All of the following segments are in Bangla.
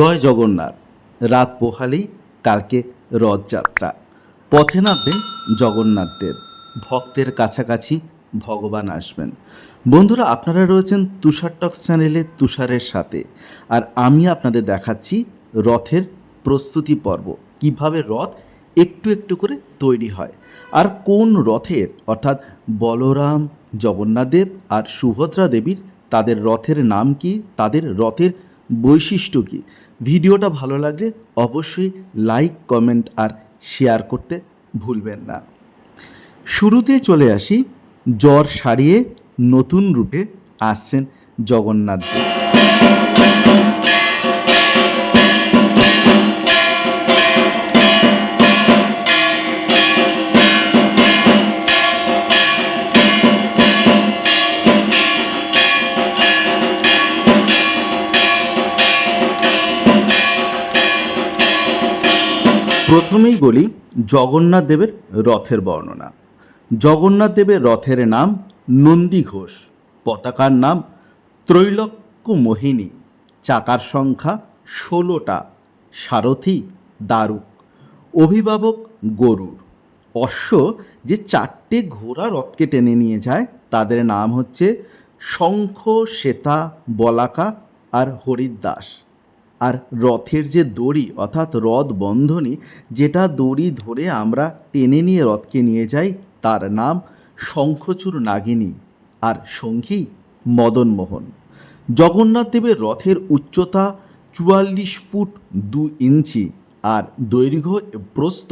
জয় জগন্নাথ। রাত পোহালেই কালকে রথযাত্রা। পথে নামবেন জগন্নাথ দেব ভক্তের কাছাকাছি ভগবান আসবেন। বন্ধুরা, আপনারা রয়েছেন তুষার টক্স চ্যানেলে তুষারের সাথে। আর আমি আপনাদের দেখাচ্ছি রথের প্রস্তুতি পর্ব। কীভাবে রথ একটু একটু করে তৈরি হয়। আর কোন রথের, অর্থাৎ বলরাম জগন্নাথদেব আর সুভদ্রা দেবীর তাদের রথের নাম কি? তাদের রথের বৈশিষ্ট্য কী? ভিডিওটা ভালো লাগলে অবশ্যই লাইক, কমেন্ট আর শেয়ার করতে ভুলবেন না। শুরুতে চলে আসি, জ্বর সারিয়ে নতুন রূপে আসছেন জগন্নাথ দেব। প্রথমেই বলি জগন্নাথ দেবের রথের বর্ণনা। জগন্নাথ দেবের রথের নাম নন্দী ঘোষ, পতাকার নাম ত্রৈলক্য মোহিনী, চাকার সংখ্যা ষোলোটা, সারথি দারুক অভিভাবক গরুর অশ্ব যে চারটে ঘোড়া রথকে টেনে নিয়ে যায়, তাদের নাম হচ্ছে শঙ্খ, শ্বেতা, বলাকা আর হরিদাস। আর রথের যে দড়ি, অর্থাৎ রথ বন্ধনী, যেটা দড়ি ধরে আমরা টেনে নিয়ে রথকে নিয়ে যাই, তার নাম শঙ্খচূড় নাগিনী আর সঙ্গী মদনমোহন। জগন্নাথ দেবের রথের উচ্চতা চুয়াল্লিশ ফুট দু ইঞ্চি আর দৈর্ঘ্য প্রস্থ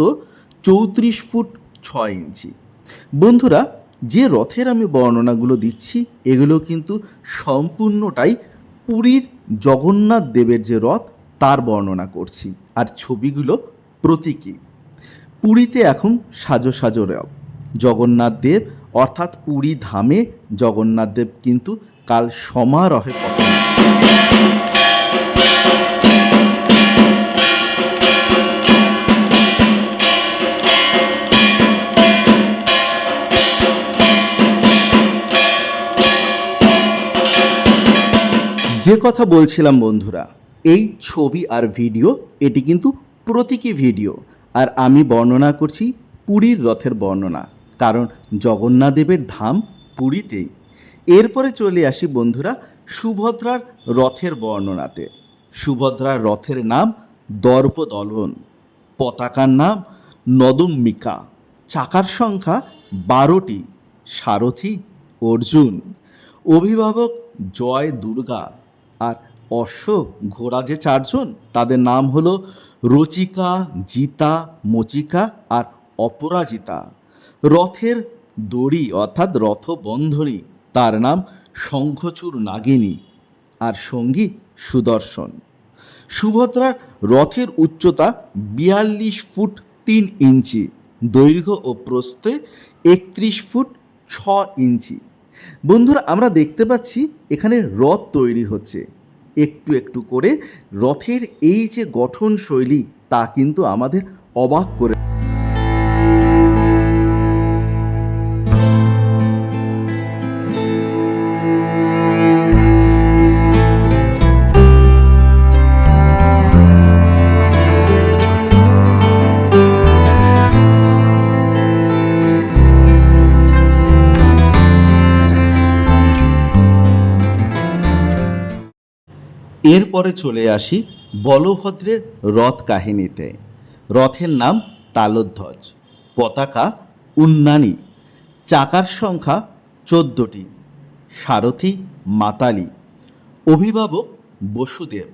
চৌত্রিশ ফুট ছয় ইঞ্চি। বন্ধুরা, যে রথের আমি বর্ণনাগুলো দিচ্ছি, এগুলো কিন্তু সম্পূর্ণটাই পুরীর জগন্নাথ দেবের যে রথ, তার বর্ণনা করছি। আর ছবিগুলো প্রতীকী। পুরীতে এখন সাজো সাজো রব। জগন্নাথ দেব, অর্থাৎ পুরী ধামে জগন্নাথ দেব কিন্তু কাল সমারহে পতন। যে কথা বলছিলাম বন্ধুরা, এই ছবি আর ভিডিও, এটি কিন্তু প্রতীকী ভিডিও। আর আমি বর্ণনা করছি পুরীর রথের বর্ণনা, কারণ জগন্নাথদেবের ধাম পুরীতেই। এরপরে চলে আসি বন্ধুরা, সুভদ্রার রথের বর্ণনাতে। সুভদ্রার রথের নাম দর্পদলন, পতাকার নাম নদম্বিকা। চাকার সংখ্যা বারোটি, সারথি, অর্জুন। অভিভাবক জয় দুর্গা আর অশ্ব ঘোড়া যে চারজন, তাদের নাম হলো রচিকা, জিতা, মচিকা আর অপরাজিতা। রথের দড়ি অর্থাৎ রথবন্ধনী, তার নাম শঙ্খচূড় নাগিনী আর সঙ্গী সুদর্শন। সুভদ্রার রথের উচ্চতা বিয়াল্লিশ ফুট তিন ইঞ্চি, দৈর্ঘ্য ও প্রস্থে একত্রিশ ফুট ছ ইঞ্চি। বন্ধুরা, আমরা দেখতে পাচ্ছি এখানে রথ তৈরি হচ্ছে। একটু একটু করে রথের এই যে গঠন শৈলী তা কিন্তু আমাদের অবাক করে এরপরে চলে আসি বলভদ্রের রথ কাহিনীতে। রথের নাম তালধ্বজ। পতাকা উন্নানি। চাকার সংখ্যা চোদ্দোটি। সারথি মাতালি। অভিভাবক বসুদেব।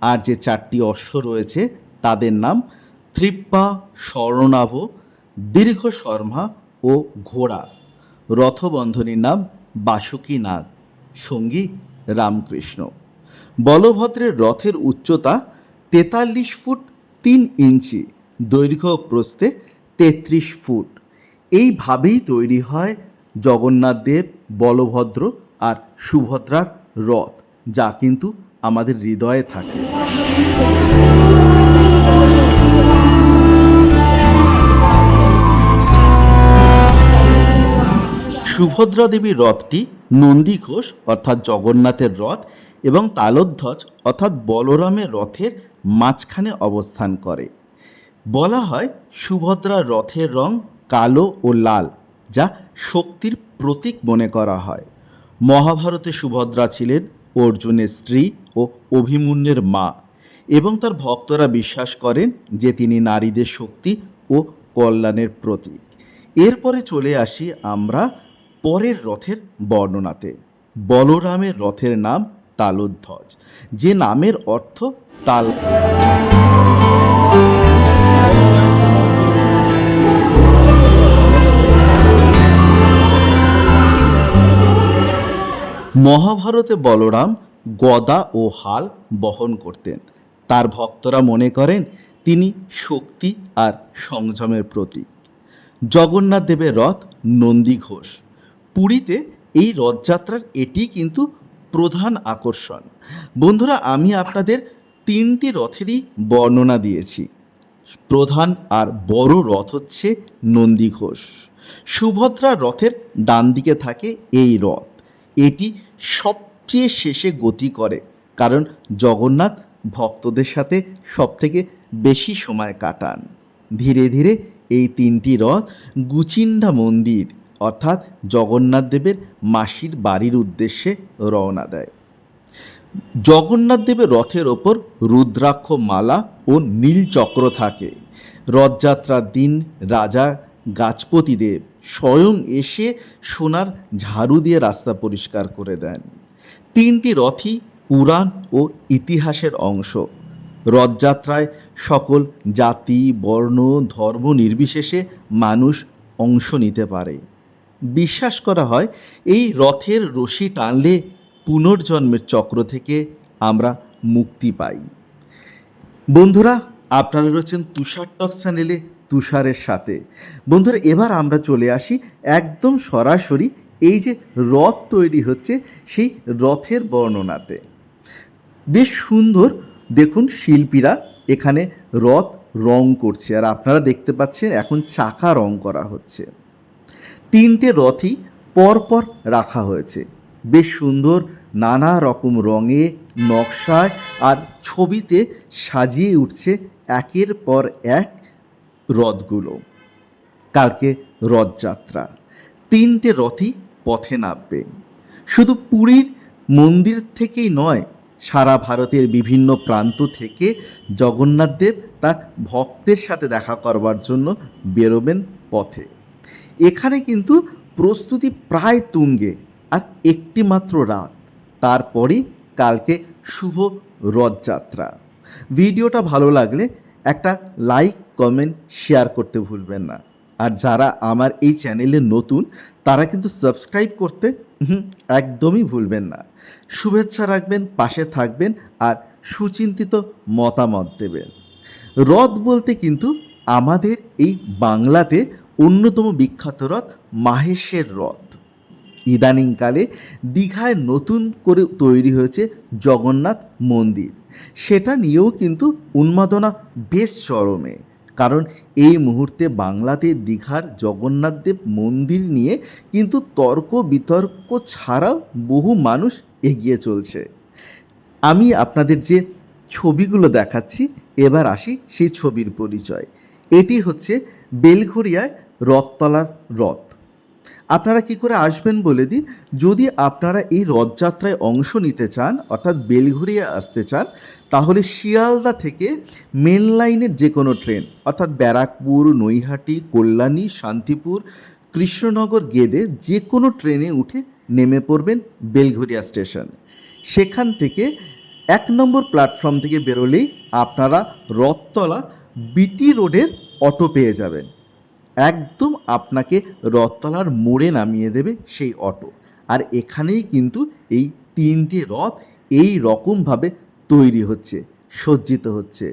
আর যে চারটি অশ্ব রয়েছে, তাদের নাম ত্রিপ্পা, স্বর্ণাভ, দীর্ঘ শর্মা ও ঘোড়া। রথবন্ধনীর নাম বাসুকী নাগ সঙ্গী রামকৃষ্ণ। বলভদ্রের রথের উচ্চতা তেতাল্লিশ ফুট তিন ইঞ্চি, দৈর্ঘ্য প্রস্থে তেত্রিশ ফুট। এইভাবেই তৈরি হয় জগন্নাথ দেব, বলভদ্র আর সুভদ্রার রথ, যা কিন্তু আমাদের হৃদয়ে থাকে। সুভদ্রা দেবীর রথটি নন্দী ঘোষ, অর্থাৎ জগন্নাথের রথ এবং তালধ্বজ অর্থাৎ বলরামের রথের মাঝখানে অবস্থান করে। বলা হয় সুভদ্রার রথের রং কালো ও লাল, যা শক্তির প্রতীক মনে করা হয়। মহাভারতে সুভদ্রা ছিলেন অর্জুনের স্ত্রী ও অভিমন্যের মা এবং তার ভক্তরা বিশ্বাস করেন যে তিনি নারীদের শক্তি ও কল্যাণের প্রতীক। এরপরে চলে আসি আমরা পরের রথের বর্ণনাতে। বলরামের রথের নাম তালোধ্বজ। যে নামের অর্থ তাল। মহাভারতে বলরাম গদা ও হাল বহন করতেন। তার ভক্তরা মনে করেন, তিনি শক্তি আর সংযমের প্রতীক। জগন্নাথ দেবের রথ নন্দী ঘোষ। পুরীতে এই রথযাত্রার এটি কিন্তু প্রধান আকর্ষণ। বন্ধুরা, আমি আপনাদের তিনটি রথেরই বর্ণনা দিয়েছি। প্রধান আর বড় রথ হচ্ছে নন্দী ঘোষ। সুভদ্রা রথের ডান দিকে থাকে এই রথ। এটি সবচেয়ে শেষে গতি করে, কারণ জগন্নাথ ভক্তদের সাথে সবথেকে বেশি সময় কাটান। ধীরে ধীরে এই তিনটি রথ গুচিন্ডা মন্দির অর্থাৎ জগন্নাথ দেবের মাসির বাড়ির উদ্দেশ্যে রওনা দেয়। জগন্নাথ দেবের রথের ওপর রুদ্রাক্ষ মালা ও নীল চক্র থাকে। রথযাত্রার দিন রাজা গাছপতি দেব স্বয়ং এসে সোনার ঝাড়ু দিয়ে রাস্তা পরিষ্কার করে দেন। তিনটি রথই পুরাণ ও ইতিহাসের অংশ। রথযাত্রায় সকল জাতি, বর্ণ, ধর্ম নির্বিশেষে মানুষ অংশ নিতে পারে। বিশ্বাস করা হয়, এই রথের রশি টানলে পুনর্জন্মের চক্র থেকে আমরা মুক্তি পাই। বন্ধুরা, আপনারা রয়েছেন তুষার টক চ্যানেলে তুষারের সাথে। বন্ধুরা, এবার আমরা চলে আসি একদম সরাসরি এই যে রথ তৈরি হচ্ছে, সেই রথের বর্ণনাতে। বেশ সুন্দর, দেখুন শিল্পীরা এখানে রথ রং করছে। আর আপনারা দেখতে পাচ্ছেন, এখন চাকা রং করা হচ্ছে। তিনটে রথই পরপর রাখা হয়েছে। বেশ সুন্দর নানা রকম রঙে, নকশায় আর ছবিতে সাজিয়ে উঠছে একের পর এক রথগুলো। কালকে রথযাত্রা। তিনটে রথই পথে নামবে। শুধু পুরীর মন্দির থেকেই নয়, সারা ভারতের বিভিন্ন প্রান্ত থেকে জগন্নাথ দেব তার ভক্তের সাথে দেখা করবার জন্য বেরোবেন পথে। এখানে কিন্তু প্রস্তুতি প্রায় তুঙ্গে আর একটি মাত্র রাত। তারপরই কালকে শুভ রথযাত্রা। ভিডিওটা ভালো লাগলে একটা লাইক, কমেন্ট, শেয়ার করতে ভুলবেন না। আর যারা আমার এই চ্যানেলে নতুন, তারা কিন্তু সাবস্ক্রাইব করতে একদমই ভুলবেন না। শুভেচ্ছা রাখবেন, পাশে থাকবেন আর সুচিন্তিত মতামত দেবেন। রথ বলতে কিন্তু আমাদের এই বাংলাতে অন্যতম বিখ্যাত রথ মাহেশের রথ। ইদানিংকালে দীঘায় নতুন করে তৈরি হয়েছে জগন্নাথ মন্দির। সেটা নিয়েও কিন্তু উন্মাদনা বেশ চরমে। কারণ এই মুহূর্তে বাংলাতে দীঘার জগন্নাথদেব মন্দির নিয়ে কিন্তু তর্ক বিতর্ক ছাড়াও বহু মানুষ এগিয়ে চলছে। আমি আপনাদের যে ছবিগুলো দেখাচ্ছি, এবার আসি সেই ছবির পরিচয়। এটি হচ্ছে বেলঘরিয়ায় রথতলার রথ। আপনারা কি করে আসবেন বলে দিই, যদি আপনারা এই রথযাত্রায় অংশ নিতে চান, অর্থাৎ বেলঘরিয়া আসতে চান, তাহলে শিয়ালদা থেকে মেন লাইনের যে কোনো ট্রেন, অর্থাৎ ব্যারাকপুর, নৈহাটি, কল্যাণী, শান্তিপুর, কৃষ্ণনগর, গেদে যে কোনো ট্রেনে উঠে নেমে পড়বেন বেলঘরিয়া স্টেশন। সেখান থেকে এক নম্বর প্ল্যাটফর্ম থেকে বেরোলেই আপনারা রথতলা বিটি রোডের অটো পেয়ে যাবেন। একদম আপনাকে রথতলার মোড়ে নামিয়ে দেবে সেই অটো। আর এখানেই কিন্তু এই তিনটে রথ এই রকমভাবে তৈরি হচ্ছে, সজ্জিত হচ্ছে।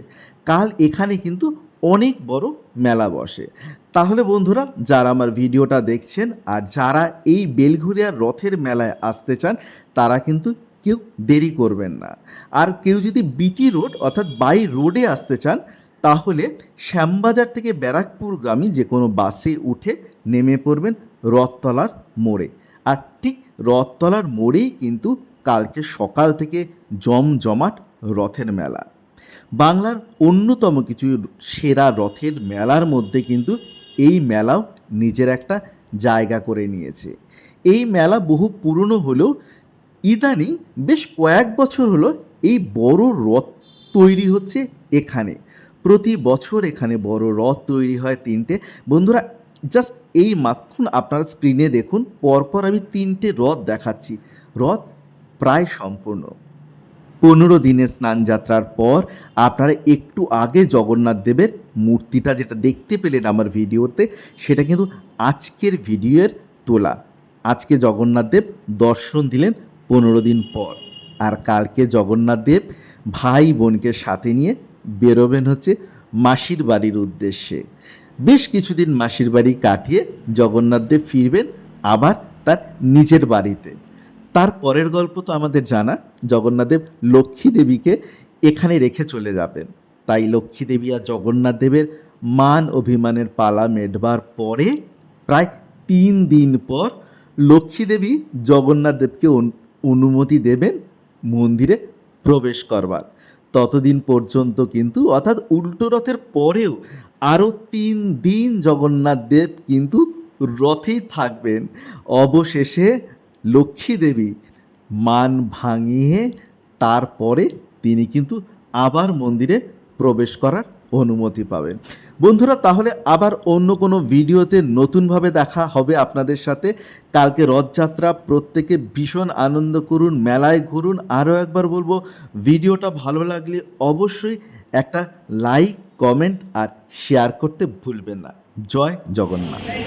কাল এখানে কিন্তু অনেক বড় মেলা বসে। তাহলে বন্ধুরা, যারা আমার ভিডিওটা দেখছেন আর যারা এই বেলঘুরিয়ার রথের মেলায় আসতে চান, তারা কিন্তু কেউ দেরি করবেন না। আর কেউ যদি বিটি রোড অর্থাৎ বাই রোডে আসতে চান তাহলে শ্যামবাজার থেকে ব্যারাকপুরগামী যে কোনো বাসে উঠে নেমে পড়বেন রথতলার মোড়ে। আর ঠিক রথতলার মোড়েই কিন্তু কালকে সকাল থেকে জমজমাট রথের মেলা। বাংলার অন্যতম কিছু সেরা রথের মেলার মধ্যে কিন্তু এই মেলাও নিজের একটা জায়গা করে নিয়েছে। এই মেলা বহু পুরনো হলেও ইদানিং বেশ কয়েক বছর হলো এই বড় রথ তৈরি হচ্ছে এখানে। প্রতি বছর এখানে বড় রথ তৈরি হয় তিনটে। বন্ধুরা জাস্ট এই মাখন আপনারা স্ক্রিনে দেখুন, পরপর আমি তিনটে রথ দেখাচ্ছি। রথ প্রায় সম্পূর্ণ। পনেরো দিনের স্নান যাত্রার পর আপনারা একটু আগে জগন্নাথ দেবের মূর্তিটা যেটা দেখতে পেলেন আমার ভিডিওতে, সেটা কিন্তু আজকের ভিডিওর তোলা। আজকে জগন্নাথ দেব দর্শন দিলেন পনেরো দিন পর। আর কালকে জগন্নাথ দেব ভাই বোনকে সাথে নিয়ে বেরোবেন হচ্ছে মাসির বাড়ির উদ্দেশ্যে। বেশ কিছুদিন মাসির বাড়ি কাটিয়ে জগন্নাথ দেব ফিরবেন আবার তার নিজের বাড়িতে। তার পরের গল্প তো আমাদের জানা জগন্নাথদেব লক্ষ্মী দেবীকে এখানে রেখে চলে যাবেন। তাই লক্ষ্মী দেবী আর জগন্নাথ দেবের মান অভিমানের পালা মেটবার পরে প্রায় তিন দিন পর লক্ষ্মী দেবী জগন্নাথ দেবকে অনুমতি দেবেন মন্দিরে প্রবেশ করবার। ততদিন পর্যন্ত কিন্তু, অর্থাৎ উল্টো রথের পরেও আরও তিন দিন জগন্নাথ দেব কিন্তু রথেই থাকবেন। অবশেষে লক্ষ্মী দেবী মান ভাঙিয়ে তারপরে তিনি কিন্তু আবার মন্দিরে প্রবেশ করার অনুমতি পাবেন বন্ধুরা, তাহলে আবার অন্য কোনো ভিডিওতে নতুনভাবে দেখা হবে আপনাদের সাথে। কালকে রথযাত্রা, প্রত্যেকে ভীষণ আনন্দ করুন, মেলায় ঘুরুন। আরও একবার বলব, ভিডিওটা ভালো লাগলে অবশ্যই একটা লাইক, কমেন্ট আর শেয়ার করতে ভুলবেন না। জয় জগন্নাথ।